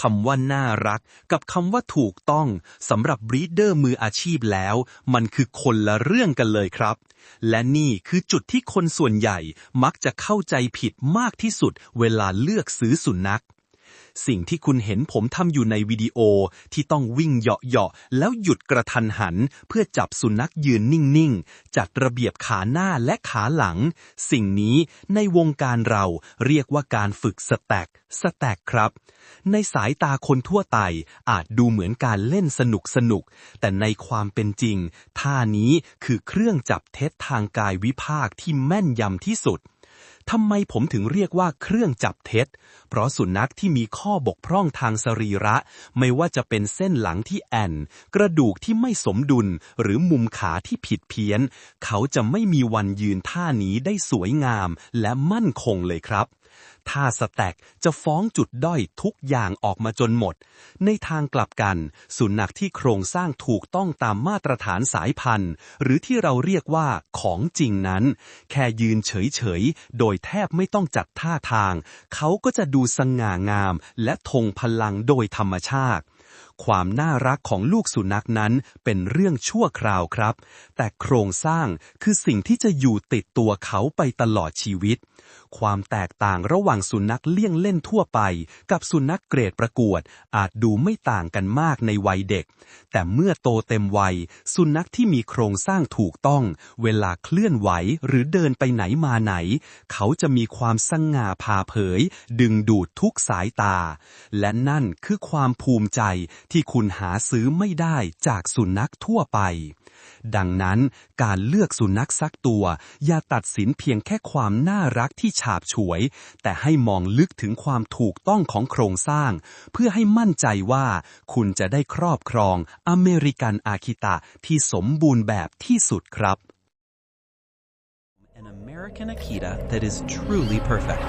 คำว่าน่ารัก กับคำว่าถูกต้องสำหรับบรีดเดอร์มืออาชีพแล้ว มันคือคนละเรื่องกันเลยครับ และนี่คือจุดที่คนส่วนใหญ่มักจะเข้าใจผิดมากที่สุดเวลาเลือกซื้อสุนัข สิ่งที่คุณเห็นผมทำอยู่ในวิดีโอที่ต้องวิ่งเหาะๆแล้วหยุดกระทันหัน เพื่อจับสุนัขยืนนิ่งๆ จัดระเบียบขาหน้าและขาหลัง สิ่งนี้ในวงการเราเรียกว่าการฝึกสแต็กสแต็กครับ ในสายตาคนทั่วไปอาจดูเหมือนการเล่นสนุกสนุกๆแต่ในความเป็นจริง ท่านี้คือเครื่องจับเท็จทางกายวิภาคที่แม่นยำที่สุด ทำไมผมถึงเรียกว่าเครื่องจับเท็จ เพราะสุนัขที่มีข้อบกพร่องทางสรีระ ไม่ว่าจะเป็นเส้นหลังที่แอนกระดูกที่ไม่สมดุล หรือมุมขาที่ผิดเพี้ยน เขาจะไม่มีวันยืนท่านี้ได้สวยงามและมั่นคงเลยครับ ท่าสแต็กจะฟ้องจุดด้อยทุกอย่างออกมาจนหมด ในทางกลับกัน สุนัขที่โครงสร้างถูกต้องตามมาตรฐานสายพันธุ์ หรือที่เราเรียกว่าของจริงนั้น แค่ยืนเฉยๆ โดยแทบไม่ต้องจัดท่าทาง เขาก็จะดูสง่างาม และทงพลังโดยธรรมชาติความน่ารักของลูกสุนัขนั้นเป็นเรื่องชั่วคราวครับ แต่โครงสร้างคือสิ่งที่จะอยู่ติดตัวเขาไปตลอดชีวิต ความแตกต่างระหว่างางสุนัขเลี่ยงเล่นทั่วไป กับสุนัขเกรดประกวด อาจดูไม่ต่างกันมากในวัยเด็ก แต่เมื่อโตเต็มวัย สุนัขที่มีโครงสร้างถูกต้อง เวลาเคลื่อนไหวหรือเดินไปไหนมาไหน เขาจะมีความสง่าผ่าเผย ดึงดูดทุกสายตา และนั่นคือความภูมิใจที่คุณหาซื้อไม่ได้จากสุนัขทั่วไป ดังนั้นการเลือกสุนัขสักตัว อย่าตัดสินเพียงแค่ความน่ารักที่ฉาบฉวย แต่ให้มองลึกถึงความถูกต้องของโครงสร้าง เพื่อให้มั่นใจว่าคุณจะได้ครอบครองอเมริกันอาคิตะที่สมบูรณ์แบบที่สุดครับ An American Akita that is truly perfect.